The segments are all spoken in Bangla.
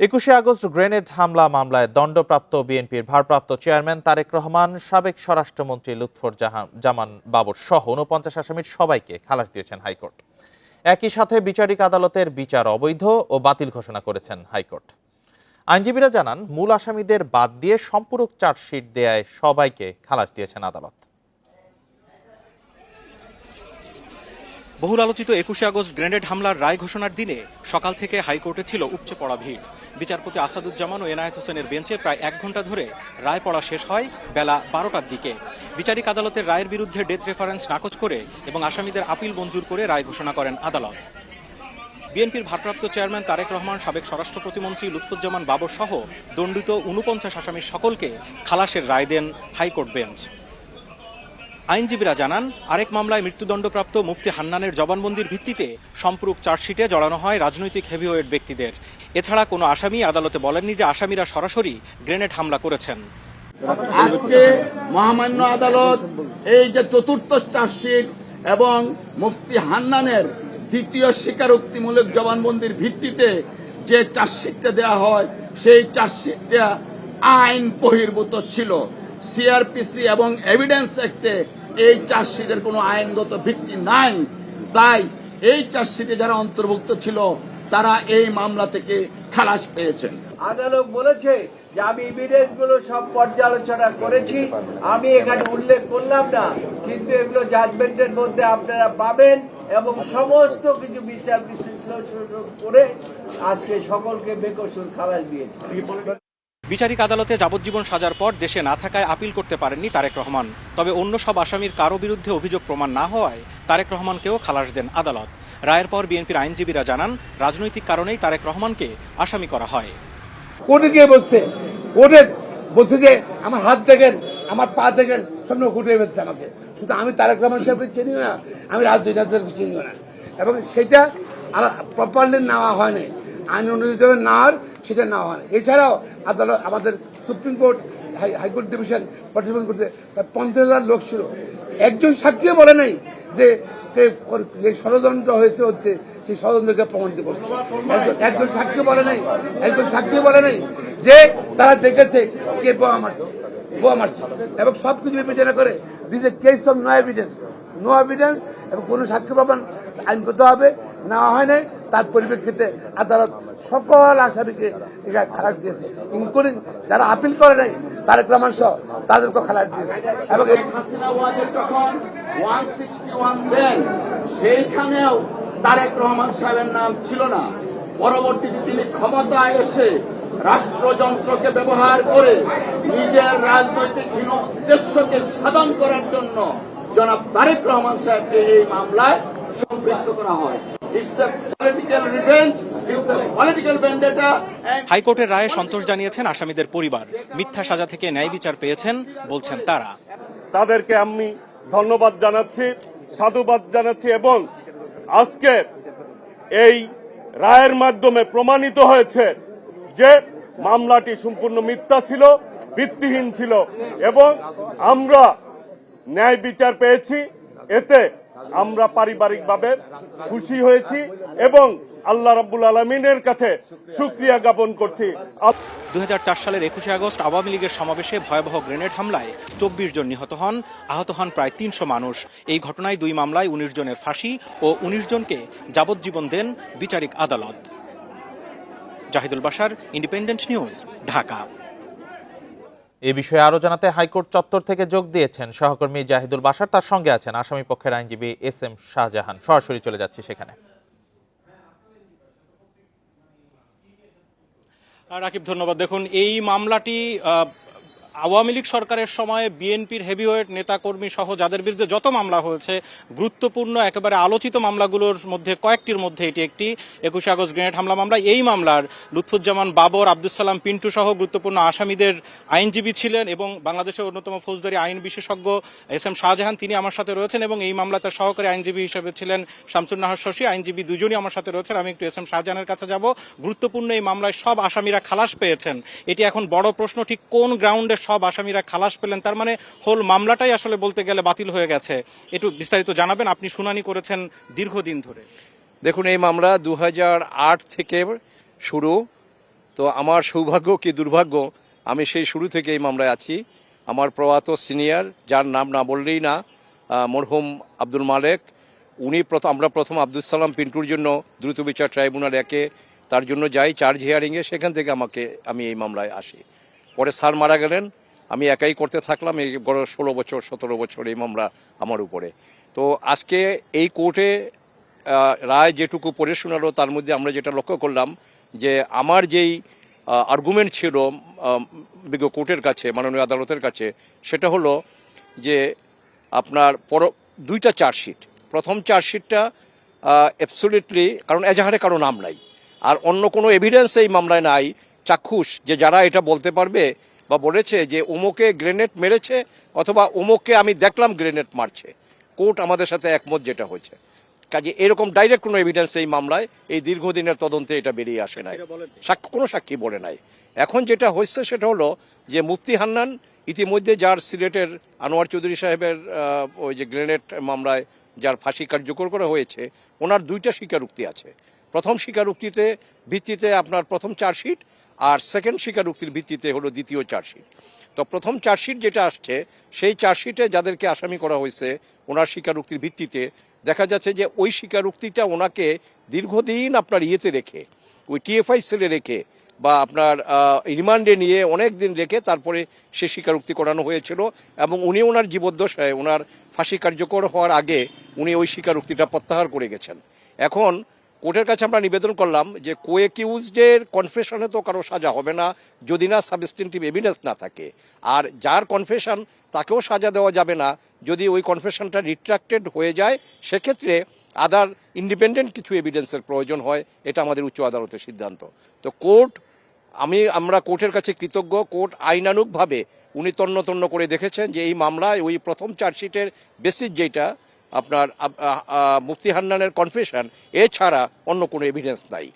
একুশে আগস্ট গ্রেনেড হামলা মামলায় দণ্ডপ্রাপ্ত বিএনপির ভারপ্রাপ্ত চেয়ারম্যান তারেক রহমান, সাবেক স্বরাষ্ট্রমন্ত্রী লুৎফর জাহান জামান বাবর সহ উনপঞ্চাশ আসামির সবাইকে খালাস দিয়েছেন হাইকোর্ট। একই সাথে বিচারিক আদালতের বিচার অবৈধ ও বাতিল ঘোষণা করেছেন হাইকোর্ট। আইনজীবীরা জানান, মূল আসামিদের বাদ দিয়ে সম্পূরক চার্জশিট দেয়ায় সবাইকে খালাস দিয়েছেন আদালত। বহুল আলোচিত একুশে আগস্ট গ্রেনেড হামলার রায় ঘোষণার দিনে সকাল থেকে হাইকোর্টে ছিল উপচে পড়া ভিড়। বিচারপতি আসাদুজ্জামান ও এনায়েত হোসেনের বেঞ্চে প্রায় এক ঘণ্টা ধরে রায় পড়া শেষ হয় বেলা বারোটার দিকে। বিচারিক আদালতের রায়ের বিরুদ্ধে ডেথ রেফারেন্স নাকচ করে এবং আসামিদের আপিল মঞ্জুর করে রায় ঘোষণা করেন আদালত। বিএনপির ভারপ্রাপ্ত চেয়ারম্যান তারেক রহমান, সাবেক স্বরাষ্ট্র প্রতিমন্ত্রী লুৎফুজ্জামান বাবর সহ দণ্ডিত উনপঞ্চাশ আসামির সকলকে খালাসের রায় দেন হাইকোর্ট বেঞ্চ। আইনজীবীরা জানান, আরেক মামলায় মৃত্যুদণ্ডপ্রাপ্ত মুফতি হান্নানের জবানবন্দির ভিত্তিতে সম্পূরক চার্জশিটে জড়ানো হয় রাজনৈতিক হেভিওয়েট ব্যক্তিদের। এছাড়া কোনো আসামি আদালতে বলেননি যে আসামিরা সরাসরি গ্রেনেড হামলা করেছেন। আজকে মহামান্য আদালত এই যে চতুর্থ চার্জশিট এবং মুফতি হান্নানের দ্বিতীয় স্বীকারোক্তিমূলক জবানবন্দির ভিত্তিতে যে চার্জশিটটা দেওয়া হয়, সেই চার্জশিটটা আইন বহির্ভূত ছিল। সিআরপিসি এবং এভিডেন্স অ্যাক্টে এই চার্জশিটের কোনো আইনগত ভিত্তি নাই। তাই এই চার্জশিটে যারা অন্তর্ভুক্ত ছিল, তারা এই মামলা থেকে খালাস পেয়েছেন। আদালত বলেছে যে আমি ইভিডেন্সগুলো সব পর্যালোচনা করেছি। আমি এখানে উল্লেখ করলাম না, কিন্তু এগুলো জাজমেন্টের মধ্যে আপনারা পাবেন এবং সমস্ত কিছু বিচার বিশ্লেষণ করে আজকে সকলকে বেকসুর খালাস দিয়েছে। বিচারিক আদালতে যাবজ্জীবন সাজার পর দেশে না থাকায় আপিল করতে পারেননি তারেক রহমান। তবে অন্য সব আসামির কারও বিরুদ্ধে অভিযোগ প্রমাণ না হওয়ায় তারেক রহমানকেও খালাস দেন আদালত। রায়ের পর বিএনপির আইনজীবীরা জানান, রাজনৈতিক কারণেই তারেক রহমানকে আসামি করা হয়। কোর্টে গিয়ে বলছে? কোর্টে বলছে যে আমার হাত দেখেন, আমার পা দেখেন সব কোর্টে ফেলছে আমাকে। শুধু আমি তারেক রহমান সাহেবকে চিনিও না, আমি রাজনীতিকে চিনিও না। এবং সেটা প্রপারলি নেওয়া হয়নি আইন অনুযায়ী নেওয়ার, সেটা নেওয়া হয় এছাড়াও আদালত আমাদের supreme court, high- high court division পর্যবেক্ষণ করতে প্রায় পঞ্চাশ হাজার লোক ছিল। একজন সাক্ষীও বলে নাই যে যে ষড়যন্ত্র হয়েছে হচ্ছে, সেই ষড়যন্ত্রকে প্রমাণিত করছে। একজন- সাক্ষী বলে নাই, একজন সাক্ষী বলে নাই যে তারা দেখেছে কে বোয়া মারছে বোয়া মারছে। এবং সবকিছু বিবেচনা করে this a case of no evidence no evidence এবং কোনো সাক্ষী প্রমাণ আইনগত হবে নেওয়া হয় নাই। তার পরিপ্রেক্ষিতে আদালত সকল আসামিকে খালাস দিয়েছে ইনক্লুডিং যারা আপিল করে নাই, তারেক রহমান সহ তাদেরকে খালাস দিয়েছে। এবং সেইখানেও তারেক রহমান সাহেবের নাম ছিল না। পরবর্তীতে তিনি ক্ষমতায় এসে রাষ্ট্রযন্ত্রকে ব্যবহার করে নিজের রাজনৈতিক হীন উদ্দেশ্যকে সাধন করার জন্য জনাব তারেক রহমান সাহেবকে এই মামলায় সম্পৃক্ত করা হয়। হাইকোর্টের রায়ে সন্তোষ জানিয়েছেন আসামিদের পরিবার। মিথ্যা সাজা থেকে ন্যায় বিচার পেয়েছেন বলছেন তারা। তাদেরকে আমি ধন্যবাদ জানাচ্ছি সাধুবাদ জানাচ্ছি এবং আজকে এই রায়ের মাধ্যমে প্রমাণিত হয়েছে যে মামলাটি সম্পূর্ণ মিথ্যা ছিল ভিত্তিহীন ছিল এবং আমরা ন্যায় বিচার পেয়েছি। এতে আমরা পারিবারিকভাবে খুশি হয়েছি এবং আল্লাহ রাব্বুল আলমিনের কাছে সুক্রিয়া জ্ঞাপন করছি। দু সালের একুশে আগস্ট আওয়ামী লীগের সমাবেশে ভয়াবহ গ্রেনেড হামলায় চব্বিশ জন নিহত হন, আহত হন প্রায় তিনশো মানুষ। এই ঘটনায় দুই মামলায় উনিশ জনের ফাঁসি ও উনিশ জনকে যাবজ্জীবন দেন বিচারিক আদালত। জাহিদুল বাসার ইন্ডিপেন্ডেন্ট নিউজ, ঢাকা। এ বিষয়ে আরও জানাতে হাইকোর্ট চত্বর থেকে যোগ দিয়েছেন সহকর্মী জাহিদুল বাসার তার সঙ্গে আছেন আসামি পক্ষের আইনজীবী এস এম শাহজাহান। সরাসরি চলে যাচ্ছি সেখানে। রাকিব, ধন্যবাদ। দেখুন, এই মামলাটি আওয়ামী লীগ সরকারের সময় বিএনপির হেভিওয়েট নেতাকর্মী সহ যাদের বিরুদ্ধে যত মামলা হয়েছে, গুরুত্বপূর্ণ, একেবারে আলোচিত মামলাগুলোর মধ্যে, কয়েকটির মধ্যে এটি একটি। একুশে আগস্ট গ্রেনেড হামলা মামলা এই মামলার লুৎফুজ্জামান বাবর আব্দুল সালাম, পিন্টু সহ গুরুত্বপূর্ণ আসামিদের আইনজীবী ছিলেন এবং বাংলাদেশের অন্যতম ফৌজদারি আইন বিশেষজ্ঞ এস এম শাহজাহান, তিনি আমার সাথে রয়েছেন এবং এই মামলা তার সহকারী আইনজীবী হিসেবে ছিলেন শামসুন নাহার শশী। আইনজীবী দুজনই আমার সাথে রয়েছেন, আমি একটু এস এম শাহজাহানের কাছে যাব। গুরুত্বপূর্ণ এই মামলায় সব আসামিরা খালাস পেয়েছেন। এটি এখন বড় প্রশ্ন, ঠিক কোন গ্রাউন্ডে সব আসামিরা খালাস পেলেন। তার মানে হোল মামলাটাই আসলে বলতে গেলে বাতিল হয়ে গেছে। একটু বিস্তারিত জানাবেন, আপনি শুনানি করেছেন দীর্ঘদিন ধরে। দেখুন, এই মামলা দু হাজার আট থেকে শুরু। তো আমার সৌভাগ্য কি দুর্ভাগ্য? আমি সেই শুরু থেকে এই মামলায় আছি। আমার প্রয়াত সিনিয়র, যার নাম না বললেই না মরহুম আব্দুল মালেক, উনি প্রথম আমরা প্রথম আব্দুল সালাম পিন্টুর জন্য দ্রুত বিচার ট্রাইব্যুনাল একে, তার জন্য যাই, চার্জ হিয়ারিংয়ে সেখান থেকে আমাকে আমি এই মামলায় আসি। পরে স্যার মারা গেলেন। আমি একাই করতে থাকলাম এই গড় ষোলো বছর, সতেরো বছর এই মামলা আমার উপরে। তো আজকে এই কোর্টে রায় যেটুকু পড়ে শোনালো, তার মধ্যে আমরা যেটা লক্ষ্য করলাম যে আমার যেই আর্গুমেন্ট ছিল বিজ্ঞ কোর্টের কাছে, মাননীয় আদালতের কাছে, সেটা হলো যে আপনার পর দুইটা চার্জশিট প্রথম চার্জশিটটা অ্যাবসোলিটলি কারণ এজাহারে কারও নাম নাই। আর অন্য কোনো এভিডেন্স এই মামলায় নাই চাক্ষুষ যে যারা এটা বলতে পারবে বা বলেছে যে ওমোকে গ্রেনেড মেরেছে অথবা ওমোকে আমি দেখলাম গ্রেনেড মারছে। কোর্ট আমাদের সাথে একমত যেটা হয়েছে। কাজে এরকম ডাইরেক্ট কোনো এভিডেন্স এই মামলায় এই দীর্ঘদিনের তদন্তে এটা বেরিয়ে আসে নাই। সাক্ষী কোনো সাক্ষী বলে নাই। এখন যেটা হয়েছে সেটা হলো যে মুফতি হান্নান ইতিমধ্যে যার সিলেটের আনোয়ার চৌধুরী সাহেবের ওই যে গ্রেনেড মামলায় যার ফাঁসি কার্যকর করা হয়েছে ওনার দুইটা স্বীকারোক্তি আছে। প্রথম স্বীকারোক্তিতে ভিত্তিতে আপনার প্রথম চার্জশিট আর সেকেন্ড স্বীকারোক্তির ভিত্তিতে হলো দ্বিতীয় চার্জশিট। তো প্রথম চার্জশিট যেটা আসছে, সেই চার্জশিটে যাদেরকে আসামি করা হয়েছে, ওনার স্বীকারোক্তির ভিত্তিতে দেখা যাচ্ছে যে ওই স্বীকারোক্তিটা ওনাকে দীর্ঘদিন আপনার ইয়েতে রেখে, ওই টিএফআই সেলে রেখে বা আপনার রিমান্ডে নিয়ে অনেক দিন রেখে তারপরে সে স্বীকারোক্তি করানো হয়েছিল এবং উনি ওনার জীবদ্দশায়, ওনার ফাঁসি কার্যকর হওয়ার আগে উনি ওই স্বীকারোক্তিটা প্রত্যাহার করে গেছেন। এখন কোর্টের কাছে আমরা নিবেদন করলাম যে কোয়েকিউজডের কনফেশনে তো কারও সাজা হবে না, যদি না সাবস্টেন্টিভ এভিডেন্স না থাকে। আর যার কনফেশন তাকেও সাজা দেওয়া যাবে না। যদি ওই কনফেশনটা রিট্রাক্টেড হয়ে যায়, সেক্ষেত্রে আদার ইন্ডিপেন্ডেন্ট কিছু এভিডেন্সের প্রয়োজন হয়, এটা আমাদের উচ্চ আদালতের সিদ্ধান্ত। তো কোর্ট, আমি, আমরা কোর্টের কাছে কৃতজ্ঞ। কোর্ট আইনানুগভাবে উনি তন্ন তন্ন করে দেখেছেন যে এই মামলায় ওই প্রথম চার্জশিটের বেসিস যেটা আপনার মুফতি হান্নানের কনফেশন এছাড়া অন্য কোনো এভিডেন্স নাই।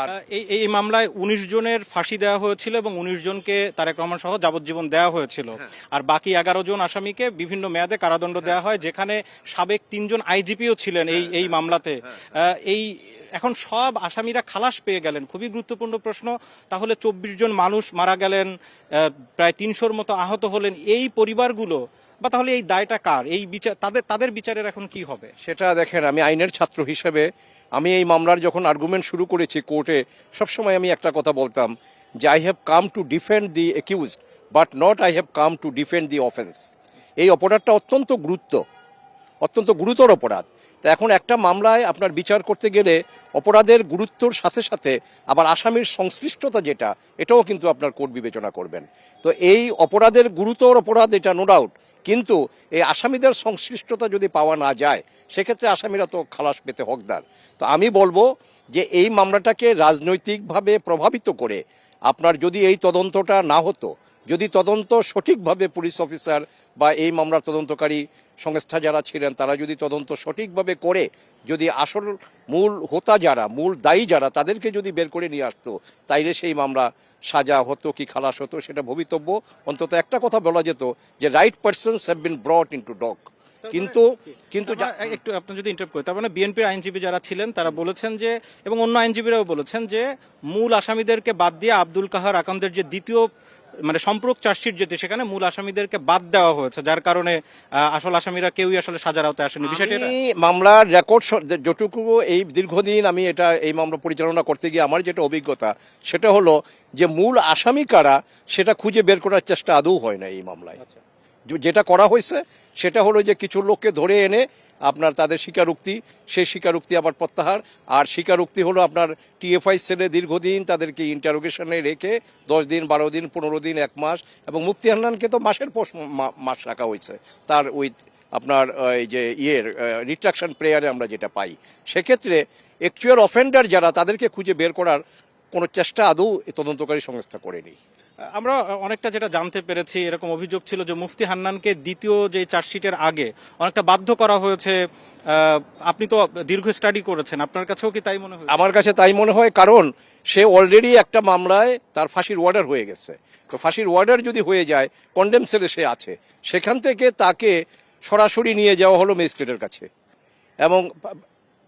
আর এই এই মামলায় উনিশ জনের ফাঁসি দেওয়া হয়েছিল এবং উনিশ জনকে তারেক রহমান সহ যাবজ্জীবন দেওয়া হয়েছিল। আর বাকি এগারো জন আসামিকে বিভিন্ন মেয়াদে কারাদণ্ড দেওয়া হয় যেখানে সাবেক তিনজন আইজিপিও ছিলেন এই এই মামলাতে। এই এখন সব আসামিরা খালাস পেয়ে গেলেন। খুবই গুরুত্বপূর্ণ প্রশ্ন তাহলে চব্বিশ জন মানুষ মারা গেলেন প্রায় তিনশোর মতো আহত হলেন। এই পরিবারগুলো বা তাহলে এই দায়টা কার? এই বিচার তাদের তাদের বিচারের এখন কি হবে? সেটা দেখেন, আমি আইনের ছাত্র হিসেবে আমি এই মামলার যখন আর্গুমেন্ট শুরু করেছি কোর্টে, সবসময় আমি একটা কথা বলতাম যে I have come to defend the accused but not I have come to defend the offence এই অপরাধটা অত্যন্ত গুরুত্ব, অত্যন্ত গুরুতর অপরাধ। তা এখন একটা মামলায় আপনার বিচার করতে গেলে অপরাধের গুরুত্বর সাথে সাথে আবার আসামির সংশ্লিষ্টতা যেটা, এটাও কিন্তু আপনার কোর্ট বিবেচনা করবেন। তো এই অপরাধের গুরুতর অপরাধ এটা নো ডাউট কিন্তু এই আসামিদের সংশ্লিষ্টতা যদি পাওয়া না যায়, সেক্ষেত্রে আসামিরা তো খালাস পেতে হকদার। তো আমি বলব যে এই মামলাটাকে রাজনৈতিকভাবে প্রভাবিত করে আপনার যদি এই তদন্তটা না হতো যদি তদন্ত সঠিকভাবে পুলিশ অফিসার বা এই মামলার তদন্তকারী সংস্থা যারা ছিলেন, তারা যদি তদন্ত সঠিকভাবে করে, যদি আসল মূল হোতা যারা, মূল দায়ী যারা, তাদেরকে যদি বের করে নিয়ে আসতো, তাইলে সেই মামলা সাজা হতো কি খালাস হতো সেটা ভবিতব্য। অন্তত একটা কথা বলা যেত যে right persons have been brought in to dock কিন্তু কিন্তু একটু আপনি যদি ইন্টারপ্ট করি তার মানে বিএনপির আইনজীবী যারা ছিলেন তারা বলেছেন যে এবং অন্য আইনজীবীরাও বলেছেন যে মূল আসামিদেরকে বাদ দিয়ে আব্দুল কাহার আকামদের যে দ্বিতীয় মানে সম্পর্ক চার্জশিট যেতে সেখানে মূল আসামিদেরকে বাদ দেওয়া হয়েছে যার কারণে আসল আসামিরা কেউই আসলে সাজার আওতায় আসেনি বিষয়টা? মামলার রেকর্ড যতটুকু এই দীর্ঘদিন আমি এটা এই মামলা পরিচালনা করতে গিয়ে আমার যেটা অভিজ্ঞতা সেটা হলো যে মূল আসামি কারা সেটা খুঁজে বের করার চেষ্টা আদৌ হয় না এই মামলায়। যে- যেটা করা হয়েছে, সেটা হলো যে কিছু লোককে ধরে এনে আপনার তাদের স্বীকারোক্তি, সেই স্বীকারোক্তি আবার প্রত্যাহার। আর স্বীকারোক্তি হলো আপনার টিএফআই সেলে দীর্ঘদিন তাদেরকে ইন্টারোগেশনে রেখে দশ দিন, বারো দিন, পনেরো দিন, এক মাস এবং মুফতি হান্নানকে তো মাসের পর মাস রাখা হয়েছে। তার ওই আপনার এই যে ইয়ের রিট্রাকশন প্রেয়ারে আমরা যেটা পাই। সেক্ষেত্রে অ্যাকচুয়াল অফেন্ডার যারা, তাদেরকে খুঁজে বের করার কোনো চেষ্টা আদৌ তদন্তকারী সংস্থা করেনি। আমরা অনেকটা যেটা জানতে পেরেছি, এরকম অভিযোগ ছিল যে মুফতি হান্নানকে দ্বিতীয় যে চার্জশিটের আগে অনেকটা বাধ্য করা হয়েছে। আপনি তো দীর্ঘ স্টাডি করেছেন, আপনার কাছেও কি তাই মনে হয় আমার কাছে তাই মনে হয়, কারণ সে অলরেডি একটা মামলায় তার ফাঁসির ওয়ার্ডার হয়ে গেছে। তো ফাঁসির ওয়ার্ডার যদি হয়ে যায় কন্ডেম সেলে সে আছে। সেখান থেকে তাকে সরাসরি নিয়ে যাওয়া হলো ম্যাজিস্ট্রেটের কাছে। এবং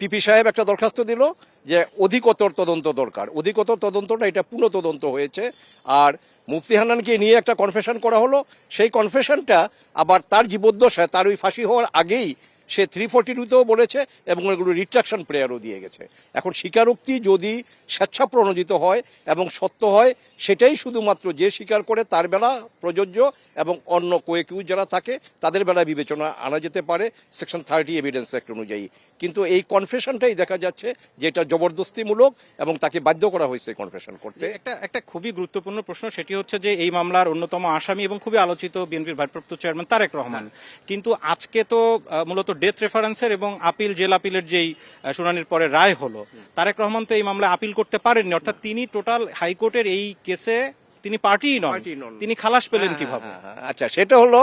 পিপি সাহেব একটা দরখাস্ত দিল যে অধিকতর তদন্ত দরকার। অধিকতর তদন্তটা এটা পুনঃ তদন্ত হয়েছে। আর মুফতি হান্নানকে নিয়ে একটা কনফেশন করা হলো। সেই কনফেশনটা আবার তার জীবদ্দশায়, তার ওই ফাঁসি হওয়ার আগেই সে থ্রি ফোর্টি টুতেও বলেছে এবং এগুলো রিট্রাকশন প্রেয়ারও দিয়ে গেছে। এখন স্বীকারোক্তি যদি স্বেচ্ছা প্রণোদিত হয় এবং সত্য হয় সেটাই শুধুমাত্র যে স্বীকার করে তার বেলা প্রযোজ্য এবং অন্য কোয়েকিউ যারা থাকে তাদের বেলা বিবেচনা আনা যেতে পারে সেকশন থার্টি এভিডেন্স অ্যাক্ট অনুযায়ী। কিন্তু এই কনফেশনটাই দেখা যাচ্ছে যে এটা জবরদস্তিমূলক এবং তাকে বাধ্য করা হয়েছে কনফেশন করতে। একটা একটা খুবই গুরুত্বপূর্ণ প্রশ্ন সেটি হচ্ছে যে এই মামলার অন্যতম আসামি এবং খুবই আলোচিত বিএনপির ভারপ্রাপ্ত চেয়ারম্যান তারেক রহমান। কিন্তু আজকে তো মূলত ডেথ রেফারেন্সের এবং আপিল জেল আপিলের যেই শুনানির পরে রায় হলো। তারেক রহমান তো এই মামলায় আপিল করতে পারেননি। অর্থাৎ তিনি টোটাল হাইকোর্টের এই কেসে তিনি পার্টিই নন। পার্টি নন। তিনি খালাস পেলেন হ্যাঁ, কীভাবে? হ্যাঁ, হ্যাঁ, আচ্ছা সেটা হলো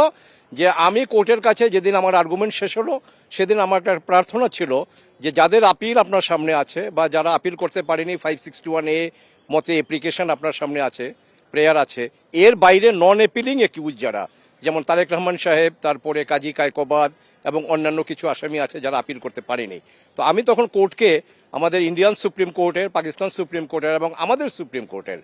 যে আমি কোর্টের কাছে যেদিন আমার আর্গুমেন্ট শেষ হলো সেদিন আমার একটা প্রার্থনা ছিল যে যাদের আপিল আপনার সামনে আছে বা যারা আপিল করতে পারেনি ফাইভ সিক্সটি ওয়ান এ মতে অ্যাপ্লিকেশন আপনার সামনে আছে প্রেয়ার আছে এর বাইরে নন অ্যাপিলিং একিউজ যারা যেমন তারেক রহমান সাহেব, তারপরে কাজী কায়কোবাদ এবং অন্যান্য কিছু আসামি আছে যারা আপিল করতে পারেনি। তো আমি তখন কোর্টকে আমাদের ইন্ডিয়ান সুপ্রিম কোর্টের, পাকিস্তান সুপ্রিম কোর্টের এবং আমাদের সুপ্রিম কোর্টের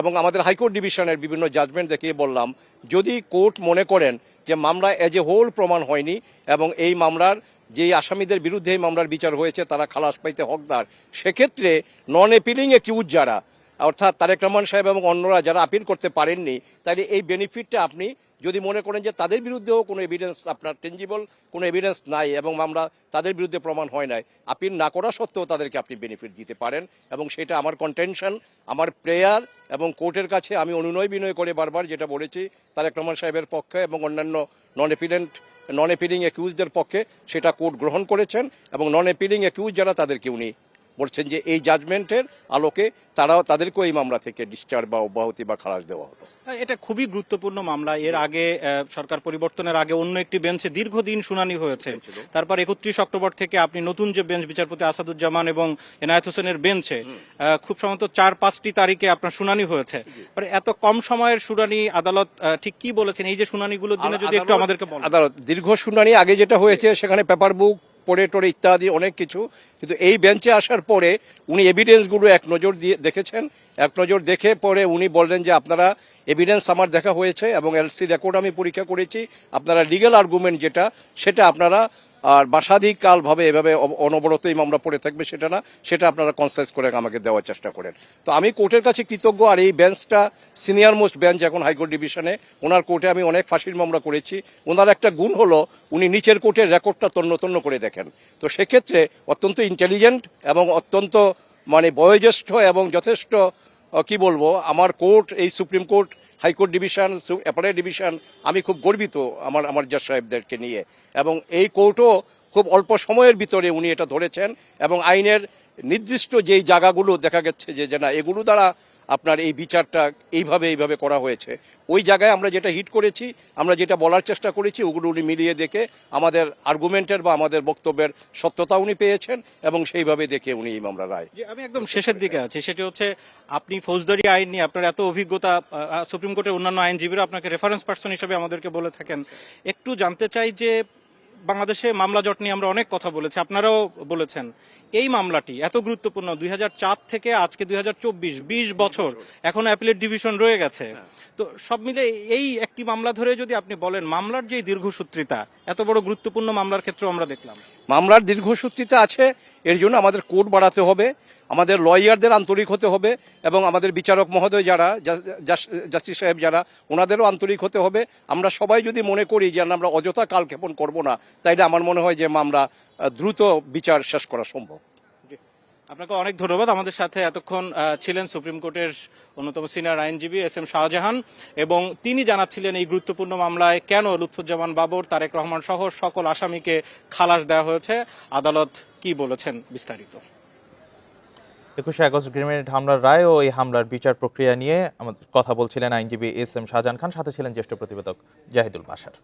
এবং আমাদের হাইকোর্ট ডিভিশনের বিভিন্ন জাজমেন্ট দেখিয়ে বললাম, যদি কোর্ট মনে করেন যে মামলা এজ এ হোল প্রমাণ হয়নি এবং এই মামলার যে আসামিদের বিরুদ্ধে এই মামলার বিচার হয়েছে, তারা খালাস পাইতে হকদার, সেক্ষেত্রে নন এপিলিং একিউজ যারা অর্থাৎ তারেক রহমান সাহেব এবং অন্যরা যারা আপিল করতে পারেননি, তাহলে এই বেনিফিটটা আপনি যদি মনে করেন যে তাদের বিরুদ্ধেও কোনো এভিডেন্স আপনার টেঞ্জিবল কোনো এভিডেন্স নাই এবং আমরা তাদের বিরুদ্ধে প্রমাণ হয় নাই আপিল না করা সত্ত্বেও তাদেরকে আপনি বেনিফিট দিতে পারেন এবং সেটা আমার কন্টেনশন আমার প্রেয়ার এবং কোর্টের কাছে আমি অনুনয় বিনয় করে বারবার যেটা বলেছি তারেক রহমান সাহেবের পক্ষে এবং অন্যান্য নন এপিডেন্ট নন এপিলিং অ্যাকিউজদের পক্ষে, সেটা কোর্ট গ্রহণ করেছেন এবং নন এপিলিং অ্যাকিউজ যারা তাদেরকে উনি বলছেন যে এই জাজমেন্টের আলোকে তারাও তাদেরকেও এই মামলা থেকে ডিসচার্জ বা অব্যাহতি বা খালাস দেওয়া হলো। এটা খুবই গুরুত্বপূর্ণ মামলা। এর আগে সরকার পরিবর্তনের আগে অন্য একটি বেঞ্চে দীর্ঘদিন শুনানি হয়েছে। তারপর একত্রিশ অক্টোবর থেকে আপনি নতুন যে বেঞ্চ বিচারপতি আসাদুজ্জামান এবং এনায়েত হোসেনের বেঞ্চে খুব সম্ভবত চার পাঁচটি তারিখে আপনার শুনানি হয়েছে। মানে এত কম সময়ের শুনানি আদালত ঠিক কি বলেছেন? এই যে শুনানিগুলোর দিনে যদি একটু আমাদেরকে আদালত দীর্ঘ শুনানি আগে যেটা হয়েছে সেখানে পেপার বুক পড়ে টড়ে ইত্যাদি অনেক কিছু। কিন্তু এই বেঞ্চে আসার পরে উনি এভিডেন্সগুলো এক নজর দিয়ে দেখেছেন। এক নজর দেখে পরে উনি বললেন যে, আপনারা এভিডেন্স আমার দেখা হয়েছে এবং এলসি রেকর্ড আমি পরীক্ষা করেছি। আপনারা লিগেল আর্গুমেন্ট যেটা, সেটা আপনারা আর বাসাধিকাল ভাবে এভাবে অনবরত এই মামলা পড়ে থাকবে সেটা না, সেটা আপনারা কনসাইজ করে আমাকে দেওয়ার চেষ্টা করেন। তো আমি কোর্টের কাছে কৃতজ্ঞ, আর এই বেঞ্চটা সিনিয়র মোস্ট বেঞ্চ এখন হাইকোর্ট ডিভিশনে ওনার কোর্টে আমি অনেক ফাঁসির মামলা করেছি। ওনার একটা গুণ হলো, উনি নিচের কোর্টের রেকর্ডটা তন্ন তন্ন করে দেখেন। তো সেক্ষেত্রে অত্যন্ত ইন্টেলিজেন্ট এবং অত্যন্ত মানে বয়োজ্যেষ্ঠ এবং যথেষ্ট কি বলব, আমার কোর্ট, এই supreme court high court division appellate division, আমি খুব গর্বিত আমার আমার জাজ সাহেবদেরকে নিয়ে। এবং এই কোর্টও খুব অল্প সময়ের ভিতরে উনি এটা ধরেছেন এবং আইনের নির্দিষ্ট যেই জায়গাগুলো দেখা গেছে যে না, এগুলো দ্বারা আপনার এই বিচারটা এইভাবে এইভাবে করা হয়েছে। ওই জায়গায় আমরা যেটা হিট করেছি, আমরা যেটা বলার চেষ্টা করেছি, ওগুলো উনি মিলিয়ে দেখে আমাদের আর্গুমেন্টের বা আমাদের বক্তব্যের সত্যতা উনি পেয়েছেন এবং সেইভাবে দেখে উনি এই মামলা রায় আমি একদম শেষের দিকে আছি। সেটি হচ্ছে, আপনি ফৌজদারি আইন নিয়ে আপনার এত অভিজ্ঞতা সুপ্রিম কোর্টের অন্যান্য আইনজীবীরা আপনাকে রেফারেন্স পার্সন হিসেবে আমাদেরকে বলে থাকেন। একটু জানতে চাই যে, বাংলাদেশে মামলা জট নিয়ে আমরা অনেক কথা বলেছি, আপনারাও বলেছেন। এই মামলাটি এত গুরুত্বপূর্ণ দুই হাজার চার থেকে আজকে দুই হাজার চব্বিশ বিশ বছর এখন অ্যাপিলেট ডিভিশন রয়ে গেছে। তো সব মিলে এই একটি মামলা ধরে যদি আপনি বলেন মামলার যে দীর্ঘসূত্রিতা এত বড় গুরুত্বপূর্ণ মামলার ক্ষেত্রে আমরা দেখলাম। মামলার দীর্ঘসূত্রিতা আছে, এর জন্য আমাদের কোর্ট বাড়াতে হবে, আমাদের লয়ারদের আন্তরিক হতে হবে, এবং আমাদের বিচারক মহোদয় যারা জাস্টিস সাহেব যারা, ওনাদেরও আন্তরিক হতে হবে। আমরা সবাই যদি মনে করি যে আমরা অযথা কালক্ষেপণ করব না, তাইলে আমার মনে হয় যে মামলা দ্রুত বিচার শেষ করা সম্ভব। আপনাকে অনেক ধন্যবাদ। আমাদের সাথে এতক্ষণ ছিলেন সুপ্রিম কোর্টের অন্যতম সিনিয়র আইনজীবী এস এম শাহজাহান এবং তিনি জানাচ্ছিলেন এই গুরুত্বপূর্ণ মামলায় কেন লুৎফুজ্জামান বাবর, তারেক রহমান সহ সকল আসামিকে খালাস দেওয়া হয়েছে। আদালত কি বলেছেন বিস্তারিত? একুশে আগস্ট গ্রেনেড হামলার রায় ও এই হামলার বিচার প্রক্রিয়া নিয়ে আমাদের কথা বলছিলেন আইনজীবী এস এম শাহজাহান খান, সাথে ছিলেন জ্যেষ্ঠ প্রতিবেদক জাহিদুল বাসার